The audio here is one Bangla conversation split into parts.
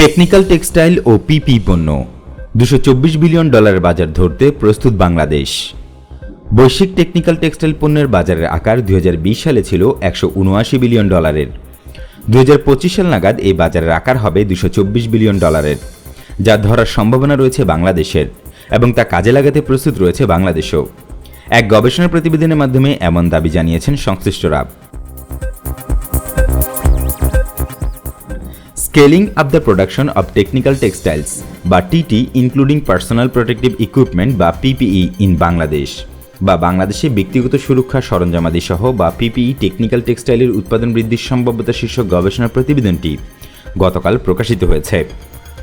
টেকনিক্যাল টেক্সটাইল ও পিপি পণ্য। দুশো বিলিয়ন ডলারের বাজার ধরতে প্রস্তুত বাংলাদেশ। বৈশ্বিক টেকনিক্যাল টেক্সটাইল পণ্যের বাজারের আকার দু হাজার বিশ সালে ছিল একশো উনআশি বিলিয়ন ডলারের। দুই সাল নাগাদ এই বাজারের আকার হবে দুশো বিলিয়ন ডলারের, যা ধরার সম্ভাবনা রয়েছে বাংলাদেশের এবং তা কাজে লাগাতে প্রস্তুত রয়েছে বাংলাদেশও। এক গবেষণা প্রতিবেদনের মাধ্যমে এমন দাবি জানিয়েছেন সংশ্লিষ্টরা। Scaling up the production of technical textiles বা TT including personal protective equipment বা পিপিই ইন বাংলাদেশ বা বাংলাদেশে ব্যক্তিগত সুরক্ষা সরঞ্জামাদি সহ বা পিপিই টেকনিক্যাল টেক্সটাইলের উৎপাদন বৃদ্ধির সম্ভাব্যতা শীর্ষক গবেষণা প্রতিবেদনটি গতকাল প্রকাশিত হয়েছে।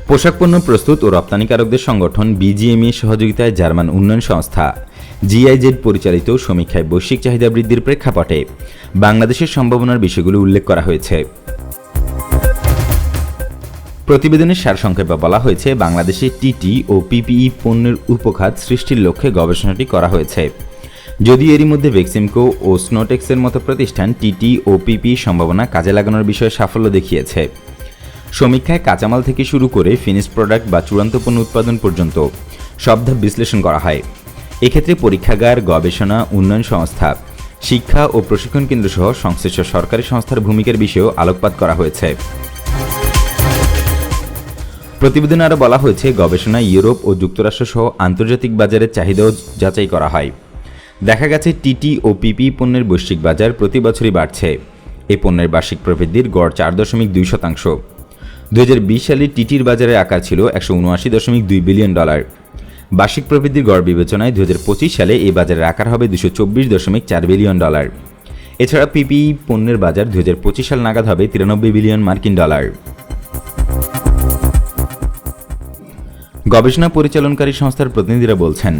পোশাক পণ্য প্রস্তুত ও রপ্তানিকারকদের সংগঠন বিজিএমই সহযোগিতায় জার্মান উন্নয়ন সংস্থা জিআইজেড পরিচালিত সমীক্ষায় বৈশ্বিক চাহিদা বৃদ্ধির প্রেক্ষাপটে বাংলাদেশের সম্ভাবনার বিষয়গুলো উল্লেখ করা হয়েছে। প্রতিবেদনের সারসংক্ষেপে বলা হয়েছে, বাংলাদেশে টিটি ও পিপিই পণ্যের উপখাত সৃষ্টির লক্ষ্যে গবেষণাটি করা হয়েছে। যদিও এরই মধ্যে ভেক্সিমকো ও স্নোটেক্সের মতো প্রতিষ্ঠান টিটি ও পিপিই সম্ভাবনা কাজে লাগানোর বিষয়ে সাফল্য দেখিয়েছে। সমীক্ষায় কাঁচামাল থেকে শুরু করে ফিনিশ প্রোডাক্ট বা চূড়ান্ত পণ্য উৎপাদন পর্যন্ত সব ধাপ বিশ্লেষণ করা হয়। এক্ষেত্রে পরীক্ষাগার, গবেষণা, উন্নয়ন সংস্থা, শিক্ষা ও প্রশিক্ষণ কেন্দ্র সহ সংশ্লিষ্ট সরকারি সংস্থার ভূমিকার বিষয়েও আলোকপাত করা হয়েছে। প্রতিবেদনে আরও বলা হয়েছে, গবেষণায় ইউরোপ ও যুক্তরাষ্ট্র সহ আন্তর্জাতিক বাজারের চাহিদাও যাচাই করা হয়। দেখা গেছে টিটি ও পিপি পণ্যের বৈশ্বিক বাজার প্রতি বছরই বাড়ছে। এই পণ্যের বার্ষিক প্রবৃদ্ধির গড় চার দশমিক দুই শতাংশ। দুহাজার বিশ সালে টিটির বাজারের আকার ছিল একশো উনআশি দশমিক দুই বিলিয়ন ডলার। বার্ষিক প্রবৃদ্ধির গড় বিবেচনায় দু হাজার পঁচিশ সালে এই বাজারের আকার হবে দুশো চব্বিশ দশমিক চার বিলিয়ন ডলার। এছাড়া পিপিই পণ্যের বাজার দু সাল নাগাদ হবে তিরানব্বই বিলিয়ন মার্কিন ডলার। গবেষণা পরিচালনকারী সংস্থার প্রতিনিধিরা বলছেন,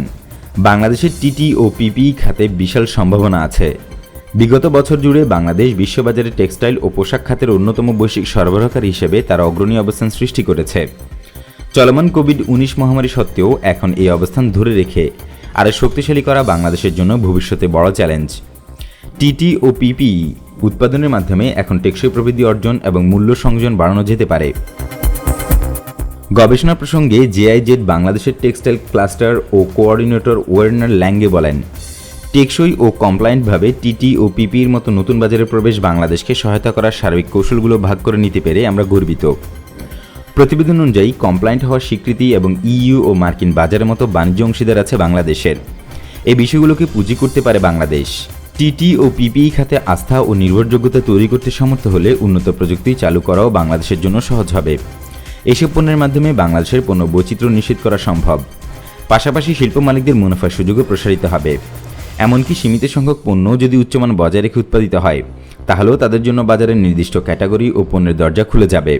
বাংলাদেশের টিটি ও পিপিই খাতে বিশাল সম্ভাবনা আছে। বিগত বছর জুড়ে বাংলাদেশ বিশ্ববাজারে টেক্সটাইল ও পোশাক খাতের অন্যতম বৈশ্বিক সরবরাহকারী হিসেবে তার অগ্রণী অবস্থান সৃষ্টি করেছে। চলমান কোভিড উনিশ মহামারী সত্ত্বেও এখন এই অবস্থান ধরে রেখে আরও শক্তিশালী করা বাংলাদেশের জন্য ভবিষ্যতে বড় চ্যালেঞ্জ। টিটি ও পিপিই উৎপাদনের মাধ্যমে এখন টেকসই প্রবৃদ্ধি অর্জন এবং মূল্য সংযোজন বাড়ানো যেতে পারে। গবেষণা প্রসঙ্গে জেআইজেড বাংলাদেশের টেক্সটাইল ক্লাস্টার ও কোঅর্ডিনেটর ওয়ার্নার ল্যাঙ্গে বলেন, টেকসই ও কমপ্লায়েন্টভাবে টিটি ও পিপির মতো নতুন বাজারে প্রবেশ বাংলাদেশকে সহায়তা করার সার্বিক কৌশলগুলো ভাগ করে নিতে পেরে আমরা গর্বিত। প্রতিবেদন অনুযায়ী, কমপ্লায়েন্ট হওয়ার স্বীকৃতি এবং ইইউ ও মার্কিন বাজারের মতো বাণিজ্য অংশীদার আছে বাংলাদেশের। এই বিষয়গুলোকে পুঁজি করতে পারে বাংলাদেশ। টিটি ও পিপিই খাতে আস্থা ও নির্ভরযোগ্যতা তৈরি করতে সমর্থ হলে উন্নত প্রযুক্তি চালু করাও বাংলাদেশের জন্য সহজ হবে। এসব পণ্যের মাধ্যমে বাংলাদেশের পণ্য বৈচিত্র্য নিশ্চিত করা সম্ভব। পাশাপাশি শিল্প মালিকদের মুনাফার সুযোগও প্রসারিত হবে। এমনকি সীমিত সংখ্যক পণ্য যদি উচ্চমান বজায় রেখে উৎপাদিত হয়, তাহলেও তাদের জন্য বাজারের নির্দিষ্ট ক্যাটাগরি ও পণ্যের দরজা খুলে যাবে।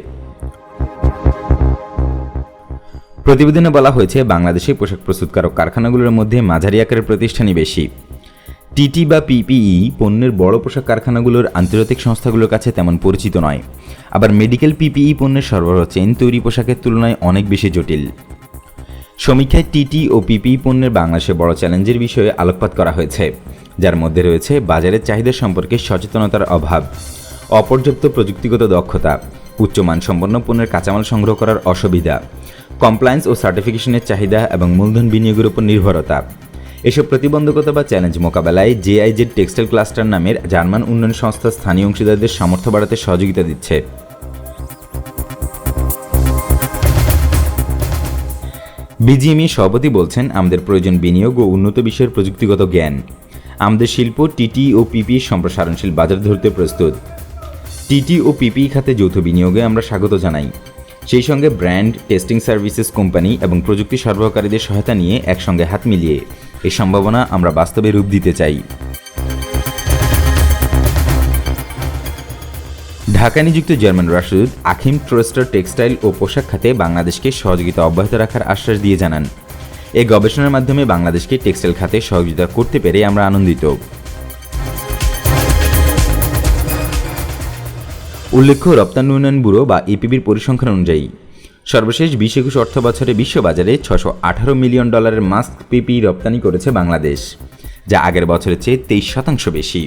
প্রতিবেদনে বলা হয়েছে, বাংলাদেশে পোশাক প্রস্তুতকারক কারখানাগুলোর মধ্যে মাঝারি আকারের প্রতিষ্ঠানই বেশি। টিটি বা পিপিই পণ্যের বড় পোশাক কারখানাগুলোর আন্তর্জাতিক সংস্থাগুলোর কাছে তেমন পরিচিত নয়। আবার মেডিকেল পিপিই পণ্যের সরবরাহ চেন তৈরি পোশাকের তুলনায় অনেক বেশি জটিল। সমীক্ষায় টিটি ও পিপিই পণ্যের বাংলাদেশে বড় চ্যালেঞ্জের বিষয়ে আলোকপাত করা হয়েছে, যার মধ্যে রয়েছে বাজারের চাহিদা সম্পর্কে সচেতনতার অভাব, অপর্যাপ্ত প্রযুক্তিগত দক্ষতা উচ্চমানসম্পন্ন পণ্যের কাঁচামাল সংগ্রহ করার অসুবিধা কমপ্লায়েন্স ও সার্টিফিকেশনের চাহিদা এবং মূলধন বিনিয়োগের উপর নির্ভরতা। এসব প্রতিবন্ধকতা বা চ্যালেঞ্জ মোকাবেলায় জেআইজেড টেক্সটাইল ক্লাস্টার নামের জার্মান উন্নয়ন সংস্থা স্থানীয় অংশীদারদের সামর্থ্য বাড়াতে সহযোগিতা দিচ্ছে। বিজিএমই সভাপতি বলছেন, আমাদের প্রয়োজন বিনিয়োগ ও উন্নত বিষয়ের প্রযুক্তিগত জ্ঞান। আমাদের শিল্প টিটি ও পিপি সম্প্রসারণশীল বাজার ধরতে প্রস্তুত। টিটি ও পিপি খাতে যৌথ বিনিয়োগে আমরা স্বাগত জানাই। সেই সঙ্গে ব্র্যান্ড, টেস্টিং সার্ভিসেস কোম্পানি এবং প্রযুক্তি সরবরাহকারীদের সহায়তা নিয়ে একসঙ্গে হাত মিলিয়ে এই সম্ভাবনা আমরা বাস্তবে রূপ দিতে চাই। ঢাকা নিযুক্ত জার্মান রাষ্ট্রদূত আখিম ট্রোস্টার টেক্সটাইল ও পোশাক খাতে বাংলাদেশকে সহযোগিতা অব্যাহত রাখার আশ্বাস দিয়ে জানান। এই গবেষণার মাধ্যমে বাংলাদেশকে টেক্সটাইল খাতে সহযোগিতা করতে পেরে আমরা আনন্দিত। উল্লেখ্য, রপ্তানি উন্নয়ন ব্যুরো বা এপিবির পরিসংখ্যান অনুযায়ী সর্বশেষ বিশ একুশ অর্থ বছরে বিশ্ববাজারে ছশো আঠারো মিলিয়ন ডলারের মাস্ক পিপি রপ্তানি করেছে বাংলাদেশ, যা আগের বছরের চেয়ে তেইশ শতাংশ বেশি।